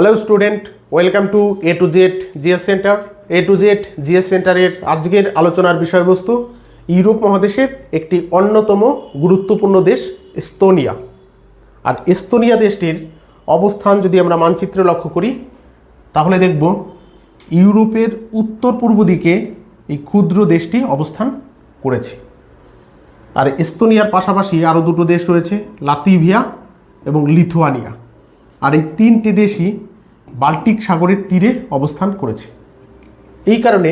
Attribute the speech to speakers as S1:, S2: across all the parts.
S1: Hello student welcome to A to Z GS centre A to Z GS সেন্টারের আজকের আলোচনার বিষয়বস্তু, Europe মহাদেশের একটি অন্যতম গুরুত্বপূর্ণ দেশ, এস্তোনিয়া। আর এস্তোনিয়া দেশটির অবস্থান যদি আমরা মানচিত্রে লক্ষ্য করি, তাহলে দেখব ইউরোপের উত্তর পূর্ব দিকে এই ক্ষুদ্র দেশটি অবস্থান করেছে। আর এস্তোনিয়ার পাশাপাশি আরও দুটো দেশ রয়েছে, লাতিভিয়া এবং লিথুয়ানিয়া। আর এই তিনটি দেশই বাল্টিক সাগরের তীরে অবস্থান করেছে। এই কারণে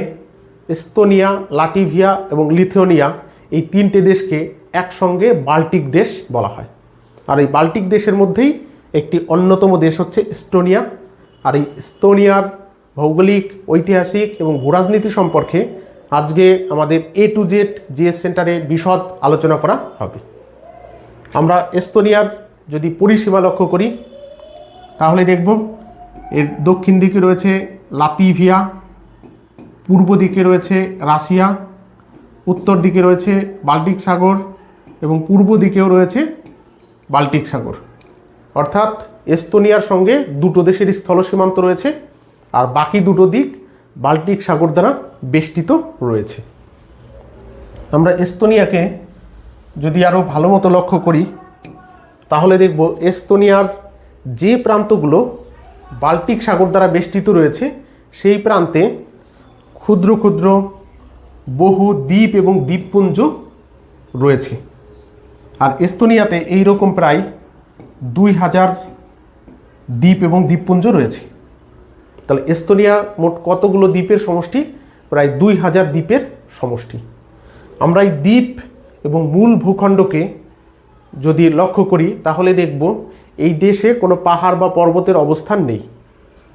S1: এস্তোনিয়া, লাটিভিয়া এবং লিথুয়ানিয়া এই তিনটে দেশকে একসঙ্গে বাল্টিক দেশ বলা হয়। আর এই বাল্টিক দেশের মধ্যেই একটি অন্যতম দেশ হচ্ছে এস্তোনিয়া। আর এই এস্তোনিয়ার ভৌগোলিক, ঐতিহাসিক এবং ভূরাজনীতি সম্পর্কে আজকে আমাদের এ টু জেড জিএস সেন্টারে বিশদ আলোচনা করা হবে। আমরা এস্তোনিয়ার যদি পরিসীমা লক্ষ্য করি, তাহলে দেখব এর দক্ষিণ দিকে রয়েছে লাতিভিয়া, পূর্ব দিকে রয়েছে রাশিয়া, উত্তর দিকে রয়েছে বাল্টিক সাগর এবং পূর্ব দিকেও রয়েছে বাল্টিক সাগর। অর্থাৎ এস্তোনিয়ার সঙ্গে দুটো দেশের স্থল সীমান্ত রয়েছে আর বাকি দুটো দিক বাল্টিক সাগর দ্বারা বেষ্টিত রয়েছে। আমরা এস্তোনিয়াকে যদি আরও ভালো মতো লক্ষ্য করি, তাহলে দেখব এস্তোনিয়ার যে প্রান্তগুলো বাল্টিক সাগর দ্বারা বেষ্টিত রয়েছে। সেই প্রান্তে ক্ষুদ্র ক্ষুদ্র বহু দ্বীপ এবং দ্বীপপুঞ্জ রয়েছে। আর এস্তোনিয়াতে এই রকম প্রায় দুই হাজার দ্বীপ এবং দ্বীপপুঞ্জ রয়েছে। তাহলে এস্তোনিয়া মোট কতগুলো দ্বীপের সমষ্টি? প্রায় দুই হাজার দ্বীপের সমষ্টি। আমরা এই দ্বীপ এবং মূল ভূখণ্ডকে যদি লক্ষ্য করি, তাহলে দেখব এই দেশে কোনো পাহাড় বা পর্বতের অবস্থান নেই।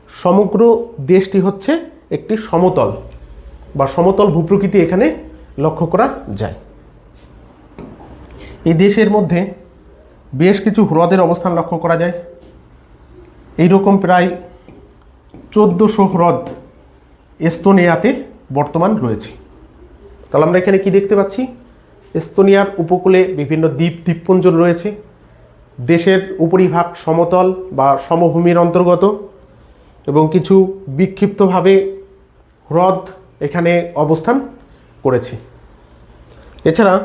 S1: সমগ্র দেশটি হচ্ছে একটি সমতল বা সমতল ভূপ্রকৃতি এখানে লক্ষ্য করা যায়। এই দেশের মধ্যে বেশ কিছু হ্রদের অবস্থান লক্ষ্য করা যায়। এইরকম প্রায় চোদ্দোশো হ্রদ এস্তোনিয়াতে বর্তমান রয়েছে। তাহলে আমরা এখানে কি দেখতে পাচ্ছি? এস্তোনিয়ার উপকূলে বিভিন্ন দ্বীপ দ্বীপপুঞ্জ রয়েছে। দেশের উপরিভাগ সমতল বা সমভূমির অন্তর্গত এবং কিছু বিক্ষিপ্তভাবে হ্রদ এখানে অবস্থান করেছে। এছাড়া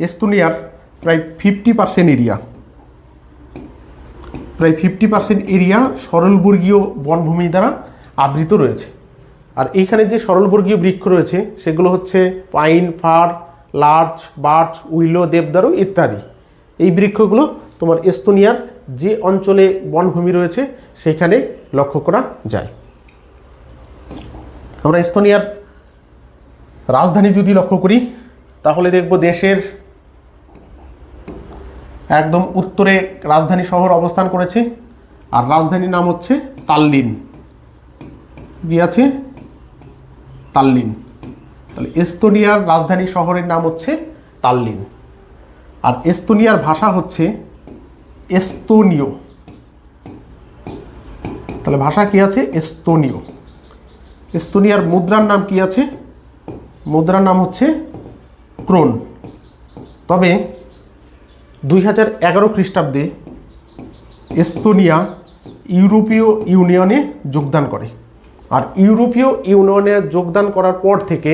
S1: এস্তোনিয়ার প্রায় ফিফটি পার্সেন্ট এরিয়া প্রায় ফিফটি পার্সেন্ট এরিয়া সরলবর্গীয় বনভূমি দ্বারা আবৃত রয়েছে। আর এইখানে যে সরলবর্গীয় বৃক্ষ রয়েছে, সেগুলো হচ্ছে pine, fir larch birch, willow, দেবদারু ইত্যাদি। এই বৃক্ষগুলো তোমার এস্তোনিয়ার যে অঞ্চলে বনভূমি রয়েছে সেখানে লক্ষ্য করা যায়। আমরা এস্তোনিয়ার রাজধানী যদি লক্ষ্য করি, তাহলে দেখব দেশের একদম উত্তরে রাজধানী শহর অবস্থান করেছে, আর রাজধানীর নাম হচ্ছে তাল্লিন। কি আছে? তাল্লিন। তাহলে এস্তোনিয়ার রাজধানী শহরের নাম হচ্ছে তাল্লিন। আর এস্তোনিয়ার ভাষা হচ্ছে এস্তোনীয়। তাহলে ভাষা কি আছে? এস্তোনীয়। এস্তোনিয়ার মুদ্রার নাম কি আছে? মুদ্রার নাম হচ্ছে ক্রোন। তবে দুই হাজার এগারো খ্রিস্টাব্দে এস্তোনিয়া ইউরোপীয় ইউনিয়নে যোগদান করে। আর ইউরোপীয় ইউনিয়নে যোগদান করার পর থেকে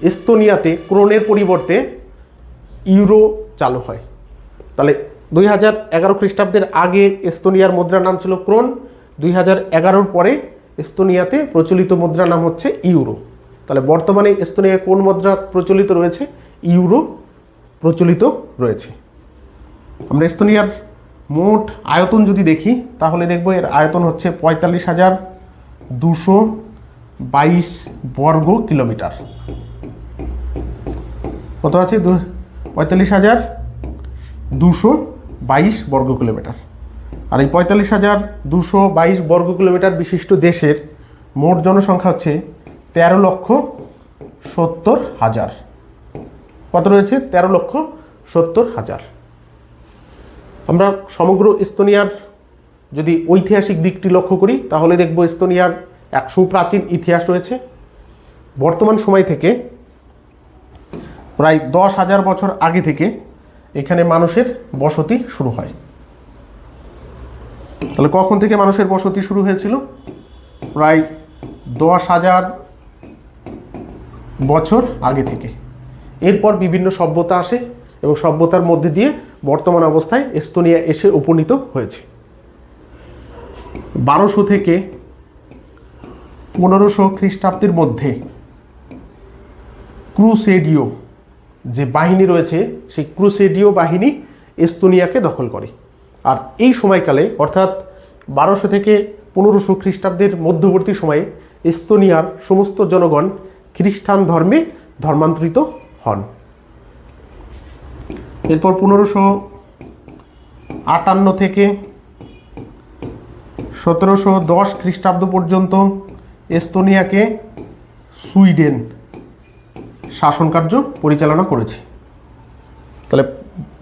S1: এস্তোনিয়াতে ক্রোনের পরিবর্তে ইউরো চালু হয়। তাহলে দুই হাজার এগারো খ্রিস্টাব্দের আগে এস্তোনিয়ার মুদ্রার নাম ছিল ক্রোন, দুই হাজার এগারোর পরে এস্তোনিয়াতে প্রচলিত মুদ্রার নাম হচ্ছে ইউরো। তাহলে বর্তমানে এস্তোনিয়ায় কোন মুদ্রা প্রচলিত রয়েছে? ইউরো প্রচলিত রয়েছে। আমরা এস্তোনিয়ার মোট আয়তন যদি দেখি, তাহলে দেখব এর আয়তন হচ্ছে পঁয়তাল্লিশ হাজার দুশো বাইশ বর্গ কিলোমিটার কত আছে? পঁয়তাল্লিশ হাজার দুশো বাইশ বর্গ কিলোমিটার। আর এই পঁয়তাল্লিশ হাজার দুশো বাইশ বর্গ কিলোমিটার বিশিষ্ট দেশের মোট জনসংখ্যা হচ্ছে তেরো লক্ষ সত্তর হাজার। কত রয়েছে? তেরো লক্ষ সত্তর হাজার। আমরা সমগ্র এস্তোনিয়ার যদি ঐতিহাসিক দিকটি লক্ষ্য করি, তাহলে দেখব এস্তোনিয়ার এক সুপ্রাচীন ইতিহাস রয়েছে। বর্তমান সময় থেকে প্রায় দশ হাজার বছর আগে থেকে এখানে মানুষের বসতি শুরু হয়। তাহলে কখন থেকে মানুষের বসতি শুরু হয়েছিল? প্রায় দশ হাজার বছর আগে থেকে। এরপর বিভিন্ন সভ্যতা আসে এবং সভ্যতার মধ্যে দিয়ে বর্তমান অবস্থায় এস্তোনিয়া এসে উপনীত হয়েছে। বারোশো থেকে পনেরোশো খ্রিস্টাব্দের মধ্যে ক্রুসেডিও যে বাহিনী রয়েছে, সেই ক্রুসেডিও বাহিনী এস্তোনিয়াকে দখল করে। আর এই সময়কালে, অর্থাৎ বারোশো থেকে পনেরোশো খ্রিস্টাব্দের মধ্যবর্তী সময়ে, এস্তোনিয়ার সমস্ত জনগণ খ্রিস্টান ধর্মে ধর্মান্তরিত হন। এরপর পনেরোশো আটান্ন থেকে সতেরোশো দশ খ্রিস্টাব্দ পর্যন্ত, এস্তোনিয়াকে সুইডেন শাসন কার্য পরিচালনা করেছে। তাহলে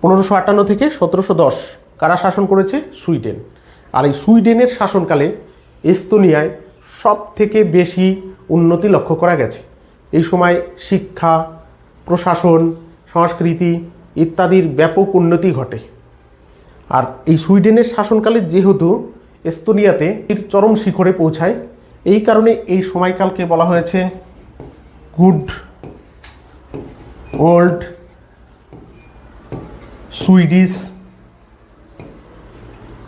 S1: পনেরোশো আটান্ন থেকে সতেরোশো দশ কারা শাসন করেছে? সুইডেন। আর এই সুইডেনের শাসনকালে এস্তোনিয়ায় সব থেকে বেশি উন্নতি লক্ষ্য করা গেছে। এই সময় শিক্ষা, প্রশাসন, সংস্কৃতি ইত্যাদির ব্যাপক উন্নতি ঘটে। আর এই সুইডেনের শাসনকালে যেহেতু এস্তোনিয়াতে চরম শিখরে পৌঁছায়, এই কারণে এই সময়কালকে বলা হয়েছে গুড ওল্ড সুইডিশ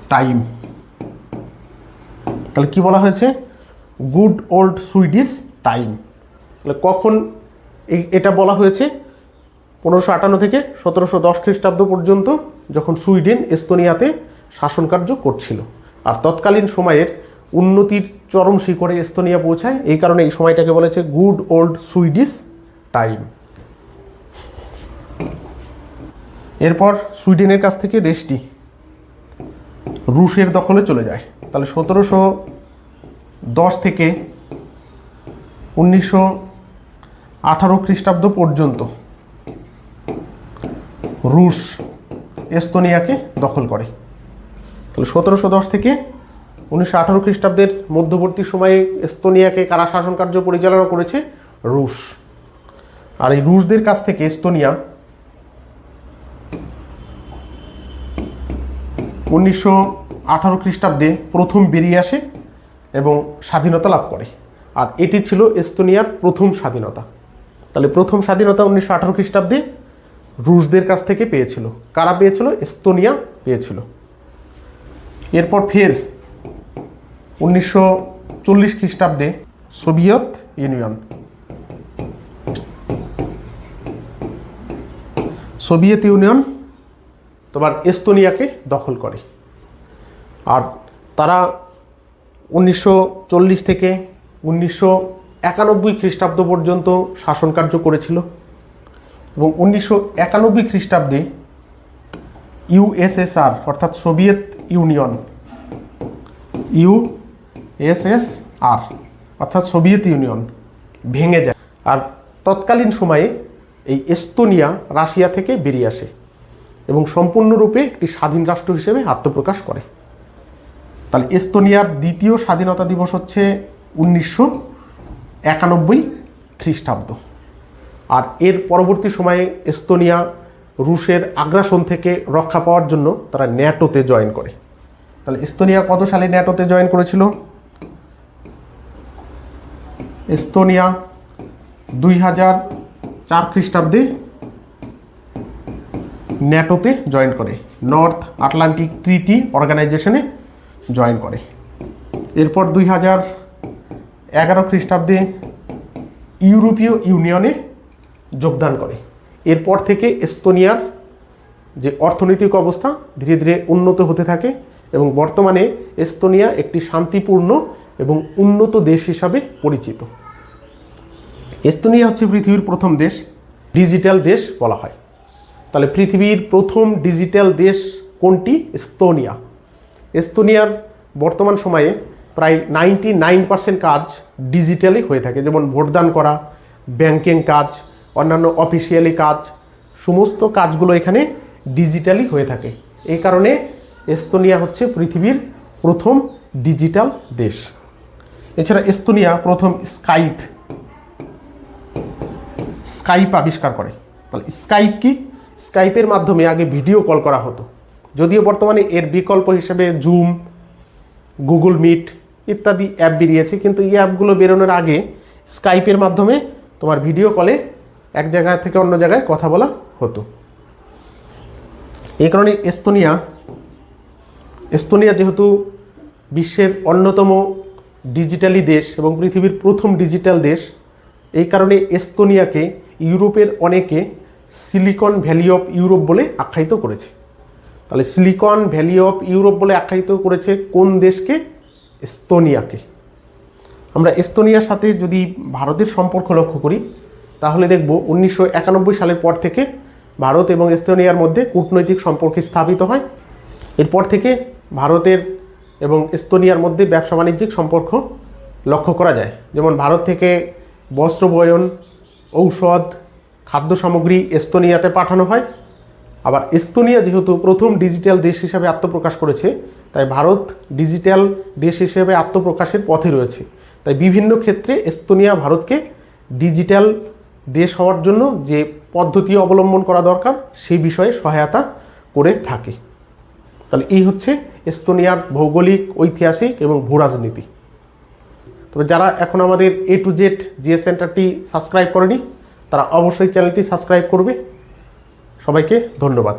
S1: টাইম। তাহলে কি বলা হয়েছে? Good old Swedish time. তাহলে কখন এই এটা বলা হয়েছে? পনেরোশো আটান্ন থেকে সতেরোশো দশ খ্রিস্টাব্দ পর্যন্ত যখন সুইডেন এস্তোনিয়াতে শাসনকার্য করছিল। আর তৎকালীন সময়ের উন্নতির চরম শিখরে এস্তোনিয়া পৌঁছায়। এই কারণে এই সময়টাকে বলেছে গুড ওল্ড সুইডিশ টাইম। এরপর সুইডেনের কাছ থেকে দেশটি রুশের দখলে চলে যায়। তাহলে সতেরোশো দশ থেকে উনিশশো আঠারো খ্রিস্টাব্দ পর্যন্ত রুশ এস্তোনিয়াকে দখল করে। তাহলে সতেরোশো দশ থেকে উনিশশো আঠারো খ্রিস্টাব্দের মধ্যবর্তী সময়ে এস্তোনিয়াকে কারা শাসন কার্য পরিচালনা করেছে? রুশ। আর এই রুশদের কাছ থেকে এস্তোনিয়া উনিশশো আঠারো খ্রিস্টাব্দে প্রথম বেরিয়ে আসে এবং স্বাধীনতা লাভ করে। আর এটি ছিল এস্তোনিয়ার প্রথম স্বাধীনতা। তাহলে প্রথম স্বাধীনতা উনিশশো আঠারো খ্রিস্টাব্দে রুশদের কাছ থেকে পেয়েছিল। কারা পেয়েছিল? এস্তোনিয়া পেয়েছিল। এরপর ফের উনিশশো চল্লিশ খ্রিস্টাব্দে সোভিয়েত ইউনিয়ন। সোভিয়েত ইউনিয়ন তোমার এস্তোনিয়াকে দখল করে। আর তারা উনিশশো চল্লিশ থেকে উনিশশো একানব্বই খ্রিস্টাব্দ পর্যন্ত শাসন কার্য করেছিল এবং উনিশশো একানব্বই খ্রিস্টাব্দে ইউএসএসআর অর্থাৎ সোভিয়েত ইউনিয়ন ইউএসএসআর অর্থাৎ সোভিয়েত ইউনিয়ন, ভেঙে যায়। আর তৎকালীন সময়ে এই এস্তোনিয়া রাশিয়া থেকে বেরিয়ে আসে। এবং সম্পূর্ণরূপে একটি স্বাধীন রাষ্ট্র হিসেবে আত্মপ্রকাশ করে। তাহলে এস্তোনিয়ার দ্বিতীয় স্বাধীনতা দিবস হচ্ছে উনিশশো একানব্বই খ্রিস্টাব্দ। আর এর পরবর্তী সময়ে এস্তোনিয়া রুশের আগ্রাসন থেকে রক্ষা পাওয়ার জন্য তারা ন্যাটোতে জয়েন করে। তাহলে এস্তোনিয়া কত সালে ন্যাটোতে জয়েন করেছিল? এস্তোনিয়া দুই হাজার চার খ্রিস্টাব্দে ন্যাটোতে জয়েন করে, নর্থ আটলান্টিক ট্রিটি অর্গানাইজেশনে জয়েন করে। এরপর দুই হাজার এগারো খ্রিস্টাব্দে ইউরোপীয় ইউনিয়নে যোগদান করে। এরপর থেকে এস্তোনিয়ার যে অর্থনৈতিক অবস্থা ধীরে ধীরে উন্নত হতে থাকে এবং বর্তমানে এস্তোনিয়া একটি শান্তিপূর্ণ এবং উন্নত দেশ হিসাবে পরিচিত। এস্তোনিয়া হচ্ছে পৃথিবীর প্রথম দেশ, ডিজিটাল দেশ বলা হয়। তাহলে পৃথিবীর প্রথম ডিজিটাল দেশ কোনটি? এস্তোনিয়া। এস্তোনিয়ার বর্তমান সময়ে প্রায় নাইনটি নাইন পার্সেন্ট কাজ ডিজিটালি হয়ে থাকে, যেমন ভোটদান করা, ব্যাংকিং কাজ, অন্যান্য অফিসিয়ালি কাজ, সমস্ত কাজগুলো এখানে ডিজিটালি হয়ে থাকে। এই কারণে এস্তোনিয়া হচ্ছে পৃথিবীর প্রথম ডিজিটাল দেশ। এছাড়া এস্তোনিয়া প্রথম স্কাইপ স্কাইপ আবিষ্কার করে। তাহলে স্কাইপ কি? স্কাইপের মাধ্যমে আগে ভিডিও কল করা হতো। যদিও বর্তমানে এর বিকল্প হিসেবে জুম, গুগল মিট ইত্যাদি অ্যাপ বেরিয়েছে, কিন্তু এই অ্যাপগুলো বেরোনোর আগে স্কাইপের মাধ্যমে তোমার ভিডিও কলে এক জায়গা থেকে অন্য জায়গায় কথা বলা হতো। এই কারণে এস্তোনিয়া এস্তোনিয়া যেহেতু বিশ্বের অন্যতম ডিজিটালি দেশ এবং পৃথিবীর প্রথম ডিজিটাল দেশ, এই কারণে এস্তোনিয়াকে, ইউরোপের অনেকে সিলিকন ভ্যালি অফ ইউরোপ বলে আখ্যায়িত করেছে। তাহলে সিলিকন ভ্যালি অফ ইউরোপ বলে আখ্যায়িত করেছে কোন দেশকে? এস্তোনিয়াকে। আমরা এস্তোনিয়ার সাথে যদি ভারতের সম্পর্ক লক্ষ্য করি, তাহলে দেখব উনিশশো একানব্বই সালের পর থেকে ভারত এবং এস্তোনিয়ার মধ্যে কূটনৈতিক সম্পর্ক স্থাপিত হয়। এরপর থেকে ভারতের এবং এস্তোনিয়ার মধ্যে ব্যবসা বাণিজ্যিক সম্পর্ক লক্ষ্য করা যায়। যেমন ভারত থেকে বস্ত্র বয়ন, ঔষধ খাদ্য সামগ্রী এস্তোনিয়াতে পাঠানো হয়। আবার এস্তোনিয়া যেহেতু প্রথম ডিজিটাল দেশ হিসাবে আত্মপ্রকাশ করেছে, তাই ভারত ডিজিটাল দেশ হিসেবে আত্মপ্রকাশের পথে রয়েছে। তাই বিভিন্ন ক্ষেত্রে এস্তোনিয়া ভারতকে ডিজিটাল দেশ হওয়ার জন্য যে পদ্ধতি অবলম্বন করা দরকার, সেই বিষয়ে সহায়তা করে থাকে। তাহলে এই হচ্ছে এস্তোনিয়ার ভৌগোলিক, ঐতিহাসিক এবং ভূরাজনীতি তবে যারা এখন আমাদের এ টু জেড জিএস সেন্টারটি সাবস্ক্রাইব করেনি তারা অবশ্যই চ্যানেলটি সাবস্ক্রাইব করবে। সবাইকে ধন্যবাদ।